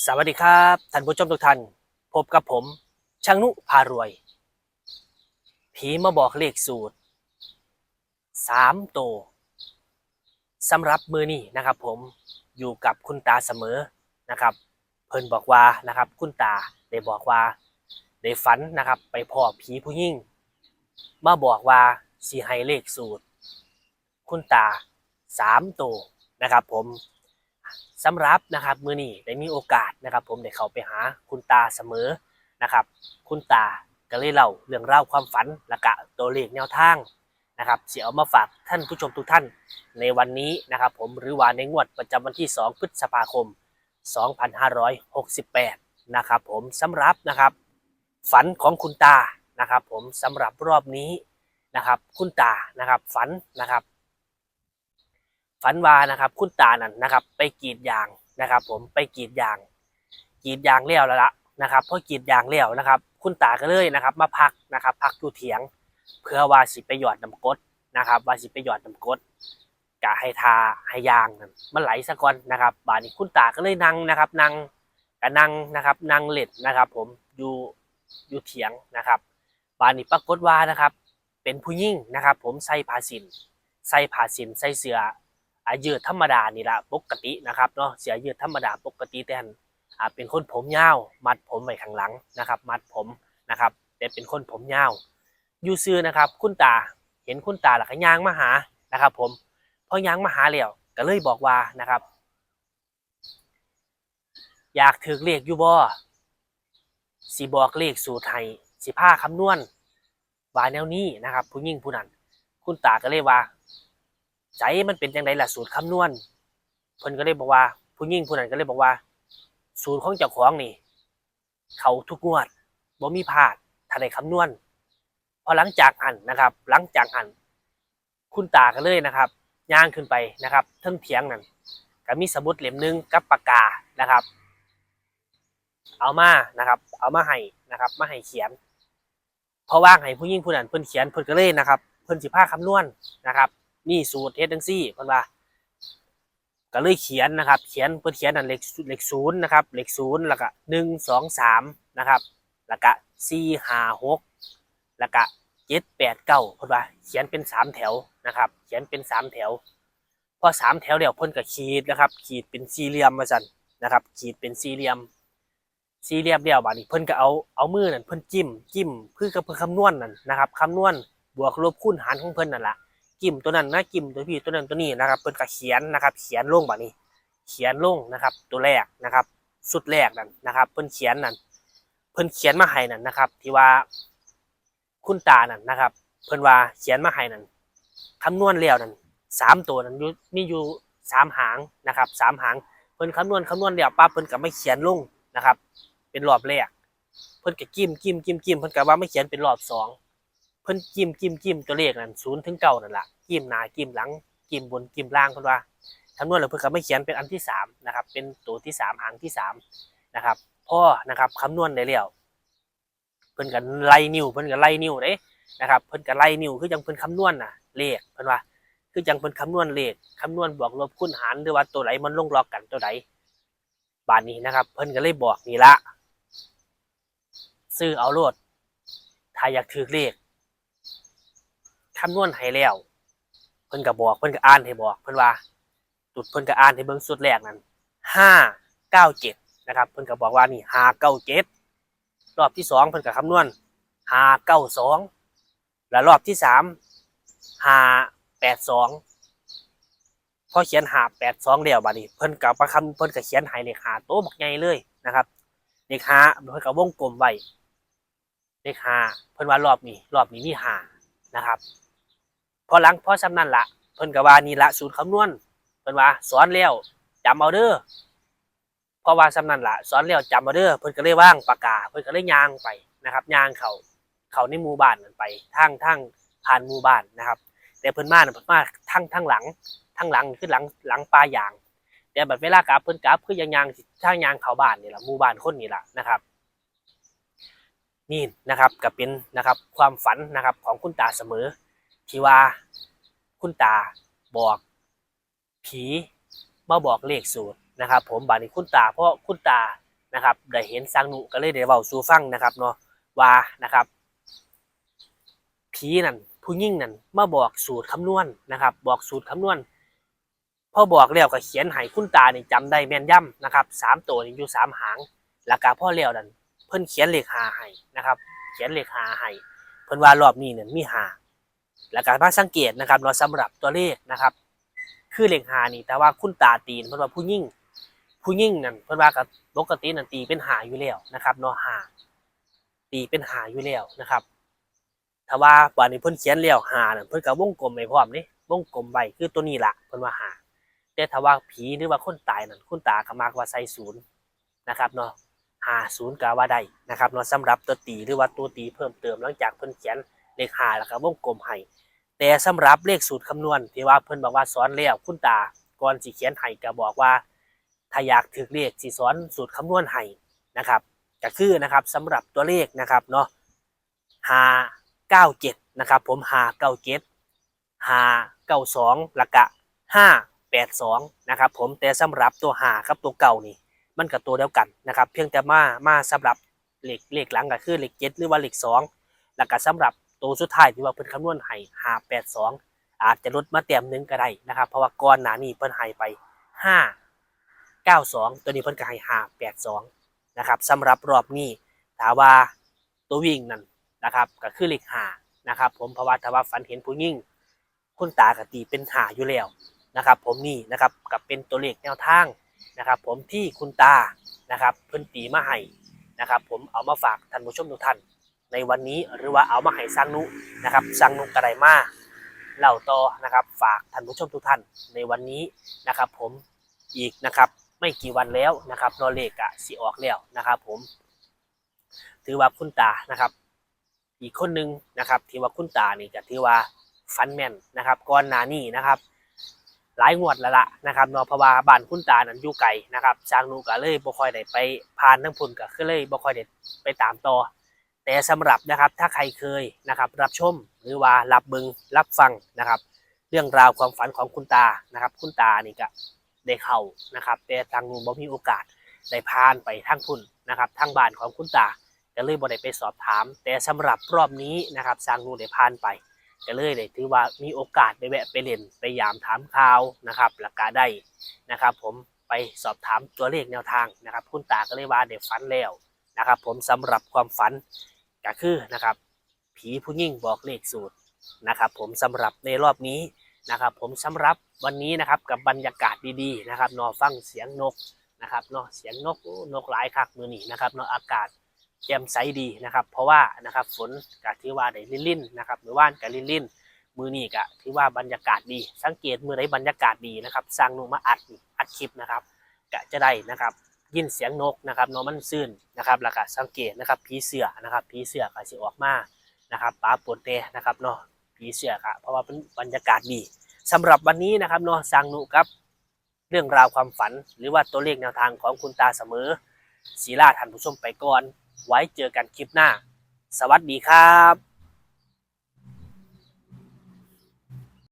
สวัสดีครับท่านผู้ชมทุกท่านพบกับผมช่างนุพารวย ผีมาบอกเลขสูตรสามโตวสำหรับมือนี้นะครับ ผมอยู่กับคุณตาเสมอนะครับ เพิ่นบอกว่านะครับ คุณตาได้บอกว่าได้ฝันนะครับ ไปพ่อผีผู้ยิ่งมาบอกว่าสีให้เลขสูตร คุณตาสามโตวนะครับ ผม สำหรับนะครับมือนี้ได้มีโอกาสนะครับ ผมได้เข้าไปหาคุณตาเสมอนะครับ คุณตาก็เลยเล่าเรื่องเล่าวความฝันและกะตัวเลขแนวทางนะครับเสียเอามาฝากท่านผู้ชมทุกท่านในวันนี้นะครับ ผมหรือว่าในงวดประจำวันที่ 2 พฤษภาคม 2568 นะครับ ผมสำหรับนะครับ ฝันของคุณตานะครับ ผมสำหรับรอบนี้นะครับ คุณตานะครับฝันนะครับ ฝันว่านะครับ คุณตานั่นนะครับ ไปกรีดยางนะครับ ผมไปกรีดยางกรีดยางแล้วแล้วละนะครับพอกรีดยางแล้วนะครับ คุณตาก็เลยนะครับ มาพักนะครับ พักอยู่เถียง เพื่อว่าสิไปหยอดน้ำกดนะครับ ว่าสิไปหยอดน้ำกดกะให้ทาให้ยางนั่นมันไหลซะก่อนนะครับบาดนี้คุณตาก็เลยนั่งนะครับนั่งก็นั่งนะครับนั่งเล็ดนะครับ ผมอยู่อยู่เถียงนะครับบาดนี้ปรากฏว่านะครับ เป็นผู้หญิงนะครับ ผมใส่ผ้าสินใส่ผ้าสินใส่เสื้อ อายืดธรรมดานี่ละปกตินะครับเนาะเสียยืดธรรมดาปกติแต่อ่าเป็นคนผมยาวมัดผมไว้ข้างหลังนะครับ มัดผมนะครับ แต่เป็นคนผมยาวอยู่ซื้อนะครับ คุณตาเห็นคุณตาหลักย่างมาหานะครับ ผมพอย่างมาหาแล้วก็เลยบอกว่านะครับ อยากถือเลขอยู่บ่สิบอกเลขสูตรให้สิผ้าคำนวณวาแนวนี้นะครับ ผู้ยิ่งผู้นั้น คุณตาก็เลยว่า ใจมันเป็นจังไดล่ะสูตรคำนวณเพิ่นก็เลยบอกว่า ผู้หญิงผู้นั้นก็เลยบอกว่า สูตรของเจ้าของนี่ เขาทุกงวดบ่มีพลาดถ้าได้คำนวณพอหลังจากหันนะครับ หลังจากหัน คุณตาก็เลยนะครับย่างขึ้นไปนะครับเทิงเถียงนั่นก็มีสมุดเล่มหนึงกับปากกานะครับ เอามานะครับ เอามาให้นะครับ มาให้เขียนเพราะว่างให้ผู้หญิงผู้นั้นเพิ่นเขียนเพิ่นก็เลยนะครับ เพิ่นสิพาคำนวณนะครับ นี่สูตรเฮ็ดจังซี่เพิ่นว่าก็เลยเขียนนะครับ เขียนเพิ่นเขียนนั่นเลขเลขศูนย์นะครับเลขศูนย์แล้วก็หนึ่งสองสามนะครับ แล้วก็สี่ห้าหกแล้วก็เจ็ดแปดเก้าเพิ่นว่าเขียนเป็นสามแถวนะครับ เขียนเป็นสามแถว พอสามแถวเดียวเพิ่นก็ขีดนะครับ ขีดเป็นสี่เหลี่ยมมาสั่นนะครับ ขีดเป็นสี่เหลี่ยม สี่เหลี่ยมเดียวบาดนี้เพิ่นก็เอาเอามือนั่นเพิ่นจิ้มจิ้มเพื่อกับเพิ่นคำนวณนั่นนะครับคำนวณบวกลบคูณหารของเพิ่นนั่นแหละ จิ้มตัวนั้นนะจิ้มตัวพี่ตัวนั้นตัวนี้นะครับเพิ่นก็เขียนนะครับ เขียนลงแบบนี้ เขียนลงนะครับ ตัวแรกนะครับ สุดแรกนั่นนะครับ เพิ่นเขียนนั่นเพิ่นเขียนมาให้นั่นนะครับ ที่ว่าคุณตานั่นนะครับ เพิ่นว่าเขียนมาให้นั่นคำนวณแล้วนั่นสามตัวนั่นมีอยู่สามหางนะครับสามหางเพิ่นคำนวณคำนวณแล้วปั๊บเพิ่นก็ไม่เขียนลงนะครับ เป็นรอบแรกเพิ่นก็จิ้มจิ้มจิ้มจิ้มเพิ่นก็ว่าไม่เขียนเป็นรอบสอง เพิ่นจิ้มจิ้มจิ้มตัวเลขนั่นศูนย์ถึงเก้านั่นแหละจิ้มหน้าจิ้มหลังจิ้มบนจิ้มล่างเพิ่นว่าคำนวณแล้วเพิ่นก็ไม่เขียนเป็นอันที่สามนะครับ เป็นตัวที่สามหางที่สามนะครับพ่อนะครับคำนวณได้แล้วเพิ่นก็ไล่นิ้วเพิ่นก็ไล่นิ้วเด้นะครับเพิ่นก็ไล่นิ้วคือจังเพิ่นคำนวณน่ะเลขเพิ่นว่าคือจังเพิ่นคำนวณเลขคำนวณบวกลบคูณหารหรือว่าตัวไหนมันลงล็อกกันตัวไหนบานนี้นะครับ เพิ่นก็เลยบอกนี่ละซื้อเอาโลดถ้าอยากถือเลข คำนวณให้แล้วเพิ่นก็บอกเพิ่นก็อ่านให้บอกเพิ่นว่าจุดเพิ่นก็อ่านให้เบิ่งสุดแรกนั้นห้าเก้าเจ็ดนะครับ เพิ่นก็บอกว่านี่ห้าเก้าเจ็ดรอบที่สองเพิ่นก็คำนวณห้าเก้าสองแล้วรอบที่สามห้าแปดสองพอเขียนหาแปดสองเดียวบัดนี้เพิ่นก็ประคำเพิ่นก็เขียนให้เลขหาโต๊บักใหญ่เลยนะครับเลขหาเพิ่นก็วงกลมไว้เลขหาเพิ่นว่ารอบนี้รอบนี้มีหานะครับ อหลังพอสำนั่นละเพิ่นก็ว่านี่ละสูตรคำนวณเพิ่นว่าสอนแล้วจำเอาเด้อเพราะว่าสำนั่นละสอนแล้วจำเอาเด้อเพิ่นก็เลยว่างปากกาเพิ่นก็เลยย่างไปนะครับย่างเขาเขาในหมู่บ้านนั่นไปทางทางผ่านหมู่บ้านนะครับ แต่เพิ่นมาน่ะเพิ่นมาทางทางหลังทางหลังคือหลังหลังปลายาง แต่แบัดเวลากลับเพิ่นกลับคือยังยางทางยางเขาบ้านนี่แหละหมู่บ้านคนนี่แหละนะครับนี่นะครับก็เป็นนะครับความฝันนะครับของคุณตาเสมอ ที่ว่าคุณตาบอกผีมาบอกเลขสูตรนะครับ ผมบาดนี้คุณตาเพราะคุณตานะครับได้เห็นสร้างหนุก็เลยได้เว้าสู่ฟังนะครับเนาะว่านะครับผีนั่นผู้ยิ่งนั่นมาบอกสูตรคำนวณนะครับ บอกสูตรคำนวณพอบอกแล้วก็เขียนให้คุณตานี่จำได้แม่นย่ำนะครับสามตัวนี่อยู่สามหางแล้วก็พ่อแล้วนั่นเพิ่นเขียนเลขหาให้นะครับ เขียนเลขหาให้เพิ่นว่ารอบนี้เนี่ยมีหา แล้วก็มาสังเกตนะครับเนาะสำหรับตัวเลขนะครับ คือเลขหานี่ แต่ว่าคุณตาตีนเพิ่นว่าผู้ยิ่งผู้ยิ่งนั่นเพิ่นว่ากับปกตินั่นตีเป็นหาอยู่แล้วนะครับเนาะหาตีเป็นหาอยู่แล้วนะครับถ้าว่าวันนี้เพิ่นเขียนแล้วหานั่นเพิ่นก็วงกลมไว้พร้อมนี่วงกลมไว้คือตัวนี้ล่ะเพิ่นว่าหาแต่ถ้าว่าผีหรือว่าคนตายนั่นคุณตาก็มักว่าใส่ศูนย์นะครับเนาะหาศูนย์ก็ว่าได้นะครับเนาะสำหรับตัวตีหรือว่าตัวตีเพิ่มเติมหลังจากเพิ่นเขียน เลขหาแล้วก็วงกลมให้แต่สำหรับเลขสูตรคำนวณที่ว่าเพิ่นบอกว่าสอนแล้วคุณตาก่อนสิเขียนให้ก็บอกว่าถ้าอยากถือเลขสีสอนสูตรคำนวณให้นะครับก็คือนะครับสำหรับตัวเลขนะครับเนาะหาเก้าเจ็ดนะครับผมหาเก้าเจ็ดหาเก้าสองละกะห้าแปดสองนะครับผมแต่สำหรับตัวหากับตัวเก่านี่มันกับตัวเดียวกันนะครับ เพียงแต่มามาสำหรับเลขเลขหลังก็คือเลขเจ็ดหรือว่าเลขสองแล้วก็สำหรับ ตัวสุดท้ายที่ว่าเพิ่นคำนวณให้หาแปดสองอาจจะลดมาเต็มหนึ่งก็ได้นะครับ เพราะว่าก่อนหน้านี้เพิ่นให้ไปห้า92ตัวนี้เพิ่นก็ให้5 82นะครับสำหรับรอบนี้ถามว่าตัววิ่งนั่นนะครับก็คือเลข5นะครับ ผมเพราะว่าถาว่าฝันเห็นผู้ยิ่งคุณตากตีเป็นหาอยู่แล้วนะครับ ผมนี่นะครับกับเป็นตัวเลขแนวทางนะครับ ผมที่คุณตานะครับเพิ่นตีมาให้นะครับ ผมเอามาฝากท่านผู้ชมทุกท่าน ในวันนี้หรือว่าเอามาให้สร้างนุนะครับสร้างนุกระไดมาเล่าต่อนะครับ ฝากท่านผู้ชมทุกท่านในวันนี้นะครับ ผมอีกนะครับไม่กี่วันแล้วนะครับนอเลกะสีออกแล้วนะครับ ผม ถือว่าคุณตานะครับ อีกคนหนึ่งนะครับที่ว่าคุณตานี่ก็ถือว่าฟันแมนนะครับก่อนหน้านี้นะครับ หลายงวดแล้วละนะครับนาะเพระวาบ้านคุณตานั้นอยู่ไกลนะครับสร้างนูก็เลยบ่ค่อยได้ไปผ่านทั้งพุ่นก็คือเลยบ่ค่อยได้ไปตามต่อ แต่สำหรับนะครับถ้าใครเคยนะครับรับชมหรือว่ารับเบิงรับฟังนะครับ เรื่องราวความฝันของคุณตานะครับ คุณตานี่ก็ได้เข้านะครับ แต่ทางนู้นบ่มีโอกาสได้ผ่านไปทางพุ่นนะครับทางบ้านของคุณตาก็เลยบ่ได้ไปสอบถาม แต่สำหรับรอบนี้นะครับทางนู้นได้ผ่านไปก็เลยได้ถือว่ามีโอกาสไปแวะไปเล่นไปยามถามข่าวนะครับแล้วก็ได้นะครับ ผมไปสอบถามตัวเลขแนวทางนะครับ คุณตาก็เลยว่าได้ฝันแล้วนะครับ ผมสำหรับความฝัน ก็คือนะครับ ผีผู้ยิ่งบอกเลขสูตรนะครับ ผมสำหรับในรอบนี้นะครับ ผมสำหรับวันนี้นะครับกับบรรยากาศดีๆนะครับนอฟังเสียงนกนะครับเนาะเสียงนกนกหลายคักมือนี้นะครับเนาะอากาศแจ่มใสดีนะครับ เพราะว่านะครับฝนกะถือว่าได้ลิ่นๆนะครับหรือว่านกะลิ่นๆมือนี้กะถือว่าบรรยากาศดี สังเกตมือไหนบรรยากาศดีนะครับสร้างนุมาอัดอัดคลิปนะครับกะจะได้นะครับ ยินเสียงนกนะครับเนาะมันซื่นนะครับแล้วก็สังเกตนะครับผีเสือนะครับผีเสือกะสิออกมานะครับปลาปนเตนะครับเนาะผีเสือกะเพราะว่าเป็นบรรยากาศดีสำหรับวันนี้นะครับเนาะสางนุครับ เรื่องราวความฝันหรือว่าตัวเลขแนวทางของคุณตาเสมอศีลาท่านผู้ชมไปก่อน ไว้เจอกันคลิปหน้า สวัสดีครับ